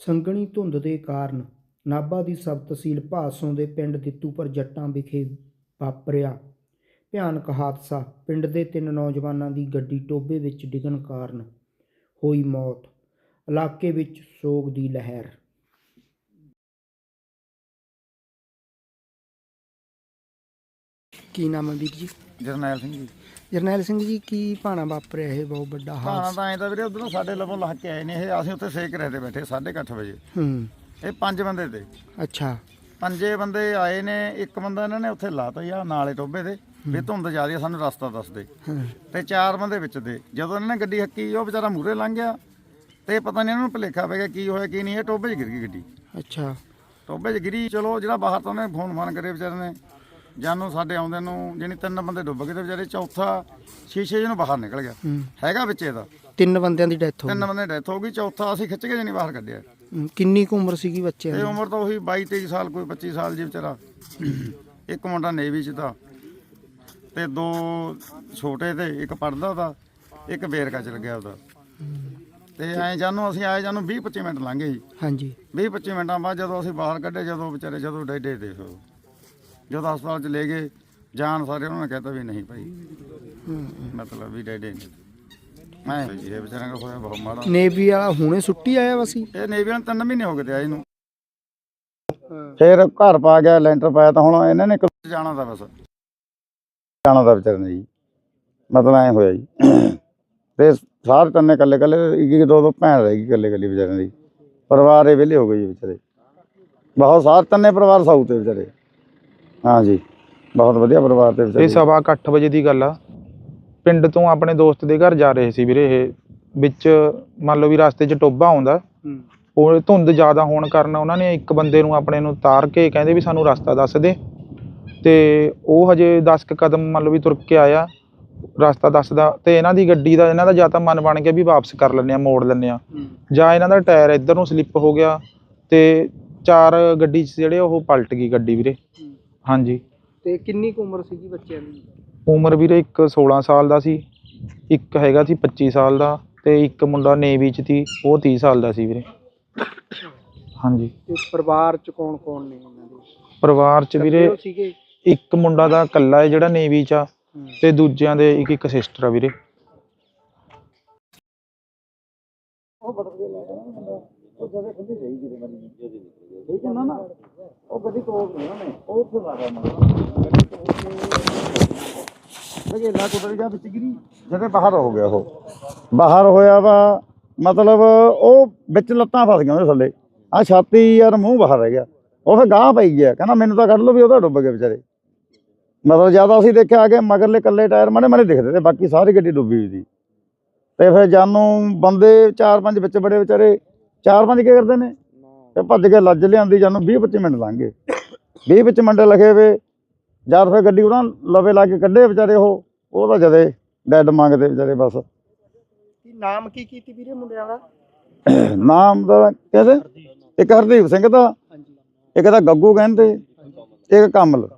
ਸੰਘਣੀ ਧੁੰਦ ਦੇ ਕਾਰਨ ਨਾਭਾ ਦੀ ਸਬ ਤਹਿਸੀਲ ਭਾਸੋਂ ਦੇ ਪਿੰਡ ਦਿੱਤੂਪੁਰ ਜੱਟਾਂ ਵਿਖੇ ਵਾਪਰਿਆ ਭਿਆਨਕ ਹਾਦਸਾ। ਪਿੰਡ ਦੇ ਤਿੰਨ ਨੌਜਵਾਨਾਂ ਦੀ ਗੱਡੀ ਟੋਭੇ ਵਿੱਚ ਡਿੱਗਣ ਕਾਰਨ ਹੋਈ ਮੌਤ। ਇਲਾਕੇ ਵਿੱਚ ਸੋਗ ਦੀ ਲਹਿਰ ਕੀ ਨਾਮ ਹੈ ਵੀਰ ਜੀ? ਜਰਨੈਲ ਸਿੰਘ ਜੀ। ਜਰਨੈਲ ਸਿੰਘ ਜੀ ਕੀ ਭਾਣਾ ਵਾਪਰਿਆ ਇਹ ਬਹੁਤ ਵੱਡਾ ਭਾਣਾ ਹਾਦਸਾ ਤਾਂ ਐਂ ਤਾਂ ਵੀਰੇ ਉਧਰੋਂ ਸਾਡੇ ਲਵੋਂ ਲੱਗ ਕੇ ਆਏ ਨੇ ਇਹ ਅਸੀਂ ਉੱਥੇ ਸੇਕ ਰਹੇ ਤੇ ਬੈਠੇ 8:30 ਵਜੇ। ਹੂੰ। ਇਹ ਪੰਜ ਬੰਦੇ ਤੇ। ਅੱਛਾ। ਪੰਜੇ ਬੰਦੇ ਆਏ ਨੇ ਇੱਕ ਬੰਦਾ ਇਹਨਾਂ ਨੇ ਉੱਥੇ ਲਾਤਾ ਯਾ ਨਾਲੇ ਟੋਬੇ ਤੇ ਵੀ ਧੁੰਦ ਜ਼ਿਆਦੀ ਆ ਸਾਨੂੰ ਰਸਤਾ ਦੱਸ ਦੇ। ਹਾਂ। ਤੇ ਚਾਰ ਬੰਦੇ ਵਿੱਚ ਦੇ। ਜਦੋਂ ਇਹਨਾਂ ਨੇ ਗੱਡੀ ਹੱਕੀ ਉਹ ਵਿਚਾਰਾ ਮੂਰੇ ਲੰਘ ਗਿਆ। ਤੇ ਪਤਾ ਨਹੀਂ ਇਹਨਾਂ ਨੂੰ ਭੁਲੇਖਾ ਪੈ ਗਿਆ ਕੀ ਹੋਇਆ ਕੀ ਨਹੀਂ। ਇਹ ਟੋਬੇ 'ਚ ਗਿਰ ਗਈ ਗੱਡੀ। ਅੱਛਾ। ਟੋਬੇ 'ਚ ਗਿਰੀ ਚਲੋ ਜਿਹੜਾ ਬਾਹਰ ਤੋਂ ਉਹਨੇ ਫੋਨ ਫਾਨ ਕਰੇ ਵਿਚਾਰੇ ਨੇ। ਜਾਨੂੰ ਸਾਡੇ ਆਉਂਦੇ ਨੂੰ ਜਾਣੀ ਤਿੰਨ ਬੰਦੇ ਡੁੱਬ ਗਏ ਤੇ ਵਿਚਾਰੇ ਚੌਥਾ ਸ਼ੀਸ਼ੇ ਜਿਹਨੂੰ ਬਾਹਰ ਨਿਕਲ ਗਿਆ। ਹੈਗਾ ਵਿੱਚ ਇਹਦਾ। ਤਿੰਨ ਬੰਦਿਆਂ ਦੀ ਡੈਥ ਹੋ ਤਿੰਨ ਬੰਦੇ ਡੈਥ ਹੋ ਗਈ ਚੌਥਾ ਅਸੀਂ ਖਿੱਚ ਕੇ ਜਣੀ ਬਾਹਰ ਕੱਢਿਆ। ਗਈ ਕਿੰਨੀ ਕੁ ਉਮਰ ਸੀਗੀ ਬੱਚਿਆਂ ਇਹ ਦੀ? ਉਮਰ ਤਾਂ ਉਹੀ 22 23 ਸਾਲ ਕੋਈ 25 ਸਾਲ ਜੀ ਵਿਚਾਰਾ। ਇੱਕ ਮੁੰਡਾ ਨੇਵੀ ਚ ਤਾਂ। ਤੇ ਦੋ ਛੋਟੇ ਤੇ ਇੱਕ ਪੜਦਾ ਦਾ ਇੱਕ ਬੇਰਕਾ ਚ ਲੱਗਿਆ ਉਹਦਾ। ਤੇ ਐ ਜਾਨੂੰ ਅਸੀਂ ਆਏ ਜਾਨੂੰ 20 25 ਮਿੰਟ ਲੰਘੇ ਜੀ ਹਾਂਜੀ। 20 25 ਮਿੰਟਾਂ ਬਾਅਦ ਜਦੋਂ ਅਸੀਂ ਬਾਹਰ ਕੱਢੇ ਜਦੋਂ ਵਿਚਾਰੇ ਜਦੋਂ ਡੇਡੇ ਦੇਖੋ ਜਦੋਂ ਹਸਪਤਾਲ ਚ ਲੈ ਗਏ ਜਾਨ ਸਾਰੇ ਉਹਨਾਂ ਨੇ ਕਹਿਤਾ ਵੀ ਨਹੀਂ ਭਾਈ। ਮਤਲਬ ਵੀ ਡੇਡੇ ਨਹੀਂ ਮੈਂ ਇਹ ਵਿਚਾਰਿਆਂ ਦਾ ਹੋਇਆ ਬਹੁਤ ਮਾੜਾ। ਨੇਵੀ ਵਾਲਾ ਹੁਣੇ ਛੁੱਟੀ ਆਇਆ ਵਾ ਸੀ? ਇਹ ਨੇਵੀ ਨੂੰ ਤਿੰਨ ਮਹੀਨੇ ਹੋ ਗਏ ਤੇ ਆਏ ਨੂੰ। ਫਿਰ ਘਰ ਪਾ ਗਿਆ ਲੈਂਟਰ ਪਾਇਆ ਤਾਂ ਹੁਣ ਇਹਨਾਂ ਨੇ ਜਾਣਾ ਦਾ ਬਸ। ਜਾਣਾ ਦਾ ਵਿਚਾਰ ਨੇ ਜੀ। ਮਤਲਬ ਐ ਹੋਇਆ ਜੀ। ਤੇ ਸਾਰੇ ਤੰਨੇ ਕੱਲੇ ਕੱਲੇ ਇੱਕ ਇੱਕ ਦੋ ਦੋ ਭੈਣ ਰਹਿ ਗਈ ਕੱਲੇ ਕੱਲੇ ਵਿਚਾਰਿਆਂ ਦੀ। ਪਰਿਵਾਰ ਇਹ ਵਿਹਲੇ ਹੋ ਗਏ ਜੀ ਵਿਚਾਰੇ। ਬਹੁਤ ਸਾਰੇ ਤੰਨੇ ਪਰਿਵਾਰ ਸਾਊ ਤੇ ਵਿਚਾਰੇ। ਹਾਂ ਜੀ ਬਹੁਤ ਵਧੀਆ ਪਰਿਵਾਰ ਤੇ ਇਹ ਵਿਚਾਰੇ। ਸਵਾ ਕੁ ਅੱਠ ਵਜੇ ਦੀ ਗੱਲ ਆ। ਪਿੰਡ ਤੋਂ ਆਪਣੇ ਦੋਸਤ ਦੇ ਘਰ ਜਾ ਰਹੇ ਸੀ ਵੀਰੇ ਇਹ। ਵਿੱਚ ਮੰਨ ਲਓ ਵੀ ਰਸਤੇ 'ਚ ਟੋਬਾ ਆਉਂਦਾ। ਹੂੰ। ਉਹ ਧੁੰਦ ਜ਼ਿਆਦਾ ਹੋਣ ਕਾਰਨ ਉਹਨਾਂ ਨੇ ਇੱਕ ਬੰਦੇ ਨੂੰ ਆਪਣੇ ਨੂੰ ਤਾਰ ਕੇ ਕਹਿੰਦੇ ਵੀ ਸਾਨੂੰ ਰਸਤਾ ਦੱਸ ਦੇ। ਤੇ ਉਹ ਹਜੇ 10 ਕੁ ਕਦਮ ਮੰਨ ਲਓ ਵੀ ਤੁਰ ਕੇ ਆਇਆ। ਰਸਤਾ ਦੱਸਦਾ ਤੇ ਇਹਨਾਂ ਦੀ ਗੱਡੀ ਦਾ ਇਹਨਾਂ ਦਾ ਜਾਂ ਤਾਂ ਮਨ ਬਣ ਗਿਆ ਵੀ ਵਾਪਸ ਕਰ ਲੈਂਦੇ ਆ ਮੋੜ ਲੈਂਦੇ ਆ। ਹੂੰ। ਜਾਂ ਇਹਨਾਂ ਦਾ ਟਾਇਰ ਇੱਧਰ ਨੂੰ ਸਲਿੱਪ ਹੋ ਗਿਆ ਤੇ ਚਾਰ ਗੱਡੀ 'ਚ ਜਿਹੜੇ ਉਹ ਪਲਟ ਗਈ ਗੱਡੀ ਵੀਰੇ। ਹੂੰ। ਹਾਂਜੀ। ਤੇ ਕਿੰਨੀ ਕੁ ਉਮਰ ਸੀਗੀ ਬੱਚਿਆਂ ਦੀ? ਉਮਰ ਵੀਰੇ ਇੱਕ 16 ਸਾਲ ਦਾ ਸੀ ਇੱਕ ਹੈਗਾ ਸੀ 25 ਸਾਲ ਦਾ ਤੇ ਇੱਕ ਮੁੰਡਾ ਨੇਵੀ ਚ ਸੀ ਉਹ 30 ਸਾਲ ਦਾ ਸੀ ਵੀਰੇ। ਹਾਂਜੀ। ਤੇ ਪਰਿਵਾਰ ਚ ਕੌਣ ਕੌਣ ਨੇ ਇਹਨਾਂ ਦੇ? ਪਰਿਵਾਰ ਚ ਵੀਰੇ ਸੀਗੇ? ਇੱਕ ਮੁੰਡਾ ਦਾ ਇਕੱਲਾ ਹੈ ਜਿਹੜਾ ਨੇਵੀ ਚ ਆ। ਤੇ ਦੂਜਿਆਂ ਦੇ ਇੱਕ ਇੱਕ ਸਿਸਟਰ ਆ ਵੀਰੇ। ਠੀਕ ਹੈ ਨਾ ਨਾ। ਉਹ ਗੱਡੀ ਤੋੜ ਨਹੀਂ ਉਹਨੇ। ਉਹ ਉੱਥੇ ਲਾ ਗਿਆ ਲਗੇ ਲਾ ਕੁਦਰ ਜਾ ਵਿੱਚ ਗਿਰੀ। ਜਦੇ ਬਾਹਰ ਹੋ ਗਿਆ ਉਹ। ਬਾਹਰ ਹੋਇਆ ਵਾ ਮਤਲਬ ਉਹ ਵਿੱਚ ਲੱਤਾਂ ਫਸ ਗਈਆਂ ਉਹਦੇ ਥੱਲੇ। ਆ ਛਾਤੀ ਯਾਰ ਮੂੰਹ ਬਾਹਰ ਰਹਿ ਗਿਆ। ਉਹ ਫਿਰ ਗਾਹ ਪਈ ਗਿਆ। ਕਹਿੰਦਾ ਮੈਨੂੰ ਤਾਂ ਕੱਢ ਲਓ ਵੀ ਉਹਦਾ ਡੁੱਬ ਗਿਆ ਵਿਚਾਰੇ। ਮਤਲਬ ਜ਼ਿਆਦਾ ਅਸੀਂ ਦੇਖਿਆ ਕਿ ਮਗਰਲੇ ਕੱਲੇ ਟਾਇਰ ਮਾੜੇ ਮਾੜੇ ਦਿਖਦੇ ਤੇ ਬਾਕੀ ਸਾਰੀ ਗੱਡੀ ਡੁੱਬੀ ਹੋਈ ਸੀ। ਤੇ ਫਿਰ ਜਾਨੂੰ ਬੰਦੇ ਚਾਰ ਪੰਜ ਵਿੱਚ ਬੜੇ ਵਿਚਾਰੇ ਚਾਰ ਪੰਜ ਕੀ ਕਰਦੇ ਨੇ? ਤੇ ਭੱਜ ਕੇ ਲੱਜ ਲਿਆਂਦੀ ਜਾਨੂੰ 20 25 ਮਿੰਟ ਲੰਘ ਗਏ। 20 ਵਿੱਚ ਮਿੰਟ ਲਗੇ ਵੇ। ਜਦ ਫਿਰ ਗੱਡੀ ਉਹਨਾਂ ਲਵੇ ਲਾ ਕੇ ਕੱਢੇ ਵਿਚਾਰੇ ਉਹ ਉਹ ਤਾਂ ਜਦੇ ਡੈਡ ਮੰਗਦੇ ਵਿਚਾਰੇ ਬਸ। ਕੀ ਨਾਮ ਕੀ ਕੀਤੀ ਵੀਰੇ ਮੁੰਡਿਆਂ ਦਾ? ਨਾਮ ਦਾ ਕਹਿੰਦੇ ਇੱਕ ਹਰਦੀਪ ਸਿੰਘ ਦਾ। ਹਾਂਜੀ। ਇੱਕ ਦਾ ਗੱਗੂ ਕਹਿੰਦੇ। ਇੱਕ ਕਮਲ।